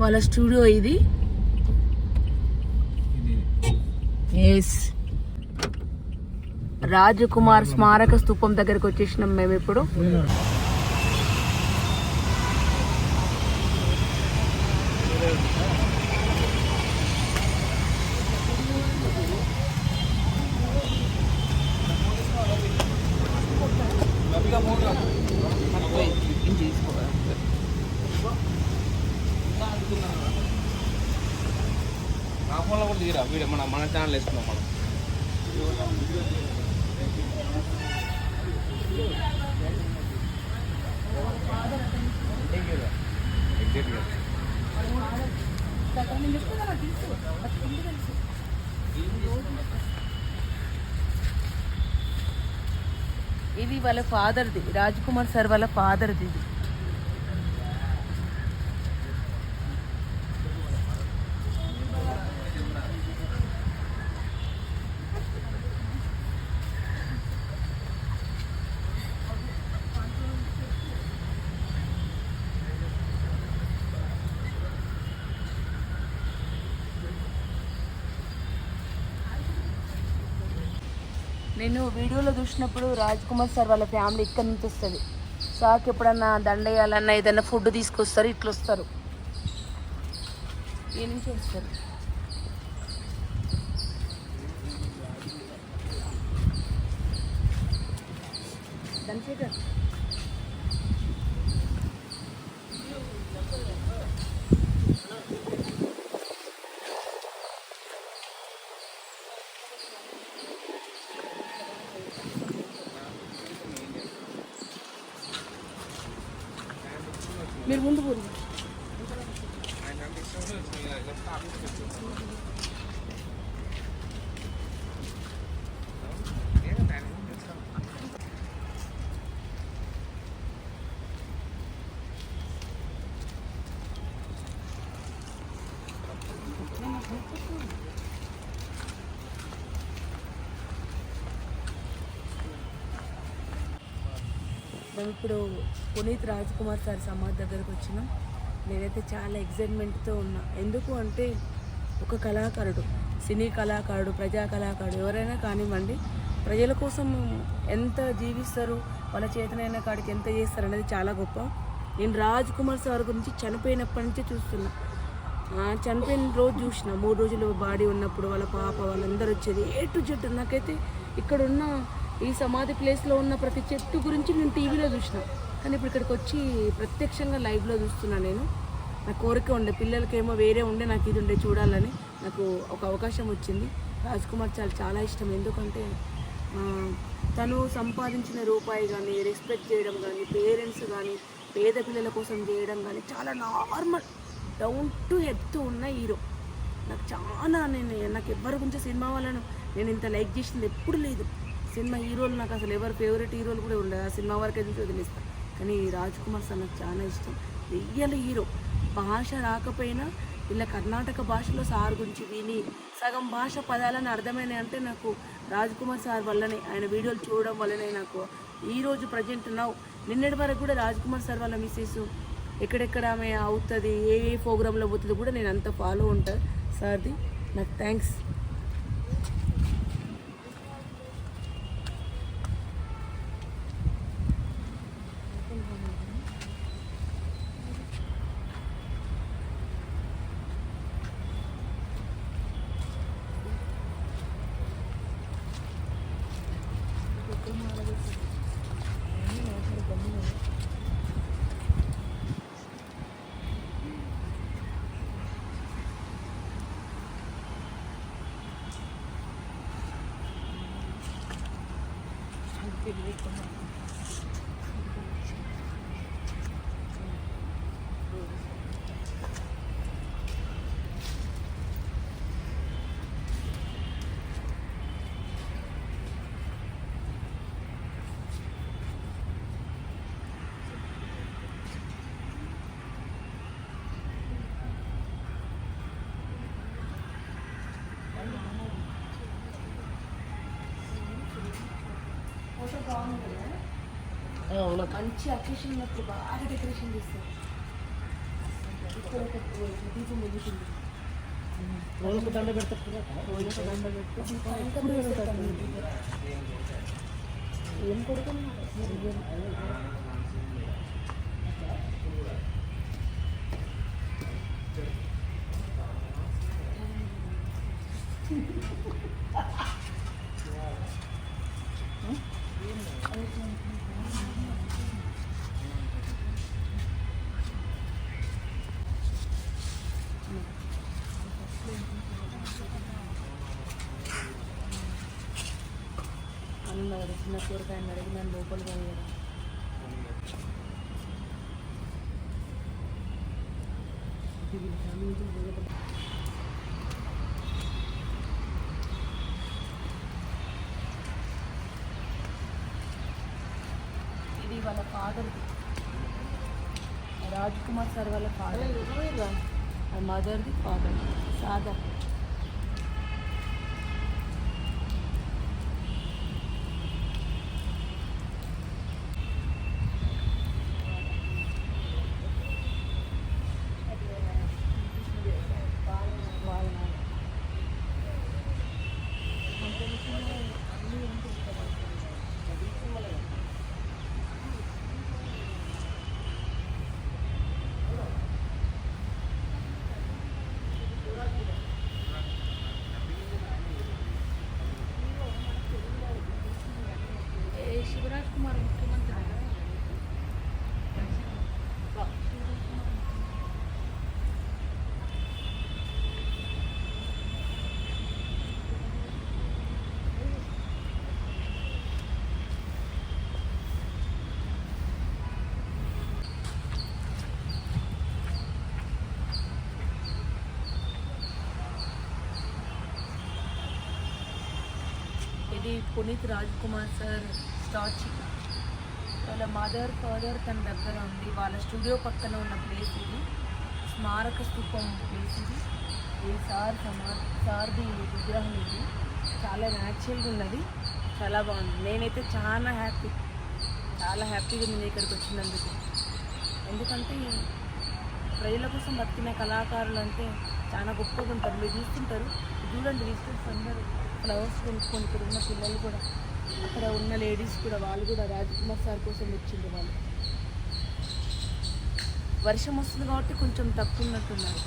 వాళ్ళ స్టూడియో ఇది. ఎస్ రాజకుమార్ స్మారక స్తూపం దగ్గరకు వచ్చేసినాం మేము ఇప్పుడు. ఫోన్లో కూడా దిగిరా వీడియో మన మన ఛానల్ వేసుకున్నాం మనం. ఇది వాళ్ళ ఫాదర్ది రాజ్ కుమార్ సార్ వాళ్ళ ఫాదర్ది ఇది. నేను వీడియోలో చూసినప్పుడు రాజ్ కుమార్ సార్ వాళ్ళ ఫ్యామిలీ ఇక్కడ నుంచి వస్తుంది. సార్కి ఎప్పుడన్నా దండ వేయాలన్నా ఏదైనా ఫుడ్ తీసుకొస్తారు ఇట్లా వస్తారు. ఏ నుంచి వస్తారు. Dhanashekar Bir bunu bonito. మేము ఇప్పుడు పునీత్ రాజ్ కుమార్ సార్ సమాధి దగ్గరకు వచ్చినాం. నేనైతే చాలా ఎగ్జైట్మెంట్తో ఉన్నా. ఎందుకు అంటే ఒక కళాకారుడు సినీ కళాకారుడు ప్రజా కళాకారుడు ఎవరైనా కానివ్వండి ప్రజల కోసం ఎంత జీవిస్తారు వాళ్ళ చేతనైన కాడికి ఎంత చేస్తారు అనేది చాలా గొప్ప. నేను రాజ్ కుమార్ సార్ గురించి చనిపోయినప్పటి నుంచి చూస్తున్నా. చనిపోయిన రోజు చూసిన మూడు రోజులు బాడీ ఉన్నప్పుడు వాళ్ళ పాప వాళ్ళందరూ వచ్చేది ఏ చెట్టు నాకైతే ఇక్కడ ఉన్న ఈ సమాధి ప్లేస్లో ఉన్న ప్రతి చెట్టు గురించి నేను టీవీలో చూసిన. కానీ ఇప్పుడు ఇక్కడికి వచ్చి ప్రత్యక్షంగా లైవ్లో చూస్తున్నా నేను. నా కోరిక ఉండే పిల్లలకేమో వేరే ఉండే నాకు ఇది ఉండే చూడాలని నాకు ఒక అవకాశం వచ్చింది. రాజ్ కుమార్ చాలా చాలా ఇష్టం. ఎందుకంటే తను సంపాదించిన రూపాయి కానీ రెస్పెక్ట్ చేయడం కానీ పేరెంట్స్ కానీ పేద పిల్లల కోసం చేయడం కానీ చాలా నార్మల్ డౌన్ టు ఎత్తు ఉన్న హీరో. నాకు చాలా నేను నాకు ఎవరి గురించి సినిమా వాళ్ళను నేను ఇంత లైక్ చేసింది ఎప్పుడు లేదు. సినిమా హీరోలు నాకు అసలు ఎవరు ఫేవరెట్ హీరోలు కూడా ఉండదు ఆ సినిమా వరకే చూసి వదిలేస్తాను కానీ రాజ్ కుమార్ సార్ నాకు చాలా ఇష్టం. Real hero. భాష రాకపోయినా ఇలా కర్ణాటక భాషలో సార్ గురించి విని సగం భాష పదాలను అర్థమైనాయి అంటే నాకు రాజ్ కుమార్ సార్ వల్లనే ఆయన వీడియోలు చూడడం వల్లనే నాకు ఈరోజు ప్రజెంట్ నౌ. నిన్నటి వరకు కూడా రాజ్ కుమార్ సార్ వాళ్ళ మిస్సెస్ ఎక్కడెక్కడ ఆమె అవుతుంది ఏ ఏ ప్రోగ్రాంలో పోతుంది కూడా నేను అంత ఫాలో ఉంటాను సార్ది నాకు థ్యాంక్స్ que vivir. మంచి అకేషన్ ఉన్నప్పుడు బాగా డెకరేషన్ చేస్తారు దీపం వెలుగుతుంది రోజుకు దండ పెడతారు రోజు దండ పెట్టి ఎప్పుడు వెళ్తాను ఏం కొడుకున్నా అన్నాడు చిన్న కూరగాయని అడిగి నన్ను లోపల పోయాడు ఇది వాళ్ళ ఫాదర్ రాజ్ కుమార్ సార్ వాళ్ళ ఫాదర్ మదర్ది ఫాదర్ సాదర్ వాళ్ళ నాన్న. ఏ శివరాజ్ కుమార్ ముఖ్యమంత్రి ఇది పునీత్ రాజ్ కుమార్ సార్ స్టాచ్యూ వాళ్ళ మదర్ ఫాదర్ తన దగ్గర ఉంది వాళ్ళ స్టూడియో పక్కన ఉన్న ప్లేస్ ఇది. స్మారక స్థూపం ప్లేస్ ఇది. ఏ సార్ సమా సార్ది విగ్రహం ఇది. చాలా న్యాచురల్గా ఉన్నది. చాలా బాగుంది. నేనైతే చాలా హ్యాపీ చాలా హ్యాపీగా నేను ఇక్కడికి వచ్చినందుకు. ఎందుకంటే ప్రజల కోసం బతికిన కళాకారులు అంటే చాలా గొప్పగా ఉంటారు. మీరు చూస్తుంటారు. చూడండి విజిటర్స్ అందరూ. ఫ్లవర్స్ కొనుక్కొని ఇక్కడ ఉన్న పిల్లలు కూడా అక్కడ ఉన్న లేడీస్ కూడా వాళ్ళు కూడా రాజ్కుమార్ సార్ కోసం వచ్చింది వాళ్ళు. వర్షం వస్తుంది కాబట్టి కొంచెం తక్కువ ఉన్నట్టున్నారు.